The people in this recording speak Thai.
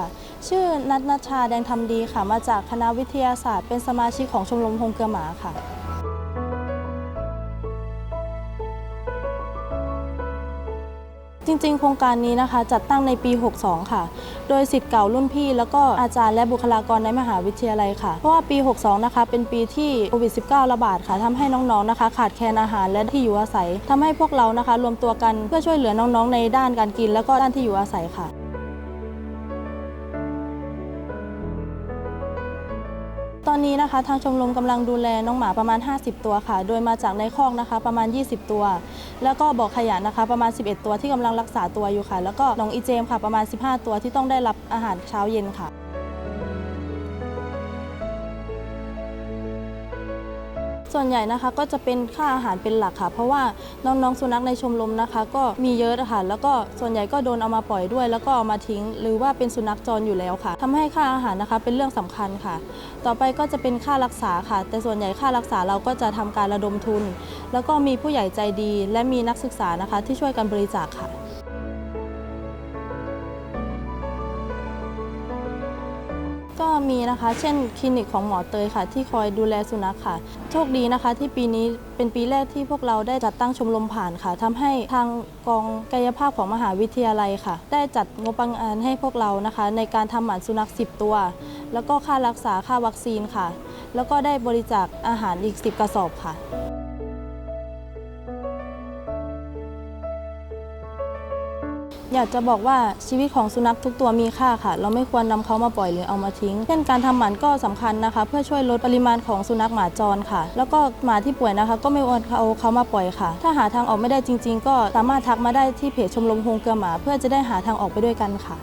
ค่ะ ชื่อนัทนัชชาแดงทำดีค่ะ มาจากคณะวิทยาศาสตร์ เป็นสมาชิกของชมรมโฮงเกลือหมาค่ะ จริงๆ โครงการนี้นะคะ จัดตั้งในปี 62 ค่ะ โดยสิทธิ์เก่ารุ่นพี่ แล้วก็อาจารย์และบุคลากรในมหาวิทยาลัยค่ะ เพราะว่าปี 62 นะคะ เป็นปีที่โควิด -19 ระบาดค่ะทำให้น้องๆ นะคะ ขาดแคลนอาหารและที่อยู่อาศัยทำให้พวกเรานะคะ รวมตัวกันเพื่อช่วยเหลือน้องๆ ในด้านการกิน แล้วก็ด้านที่อยู่อาศัยค่ะ ตอนนี้นะคะทางชมรมกำลังดูแลน้องหมาประมาณ 50 ตัวค่ะ โดยมาจากในคอกนะคะ ประมาณ 20 ตัว แล้วก็บอกขยะนะคะ ประมาณ 11 ตัวที่กำลังรักษาตัวอยู่ค่ะ แล้วก็น้องอีเจมค่ะประมาณ 15 ตัวที่ต้องได้รับอาหารเช้าเย็นค่ะ ส่วนใหญ่นะคะก็จะเป็นค่าอาหารเป็นหลักค่ะ เพราะว่าน้องๆสุนัขในชมรมนะคะ ก็มีเยอะอะค่ะแล้วก็ส่วนใหญ่ก็โดนเอามาปล่อยด้วย แล้วก็เอามาทิ้ง หรือว่าเป็นสุนัขจรอยู่แล้วค่ะทำให้ค่าอาหารนะคะเป็นเรื่องสำคัญค่ะ ต่อไปก็จะเป็นค่ารักษาค่ะ แต่ส่วนใหญ่ค่ารักษาเราก็จะทำการระดมทุน แล้วก็มีผู้ใหญ่ใจดี และมีนักศึกษานะคะที่ช่วยกันบริจาคค่ะ ก็มีนะคะ เช่นคลินิกของหมอเตยค่ะ ที่คอยดูแลสุนัขค่ะ โชคดีนะคะ ที่ปีนี้เป็นปีแรกที่พวกเราได้จัดตั้งชมรมผ่านค่ะทำให้ทางกองกายภาพของมหาวิทยาลัยค่ะ ได้จัดงบประมาณให้พวกเรานะคะ ในการทำหมันสุนัข 10 ตัว แล้วก็ค่ารักษาค่าวัคซีนค่ะ แล้วก็ได้บริจาคอาหารอีก 10 กระสอบค่ะ อยากจะบอกว่าชีวิตของสุนัขทุกตัวมีค่าค่ะ เราไม่ควรนำเขามาปล่อยหรือเอามาทิ้ง เช่นการทำหมันก็สำคัญนะคะ เพื่อช่วยลดปริมาณของสุนัขหมาจรค่ะ แล้วก็หมาที่ป่วยนะคะ ก็ไม่ควรเอาเขามาปล่อยค่ะ ถ้าหาทางออกไม่ได้จริง ๆ ก็สามารถทักมาได้ที่เพจชมรมโฮงเกลือหมา เพื่อจะได้หาทางออกไปด้วยกันค่ะ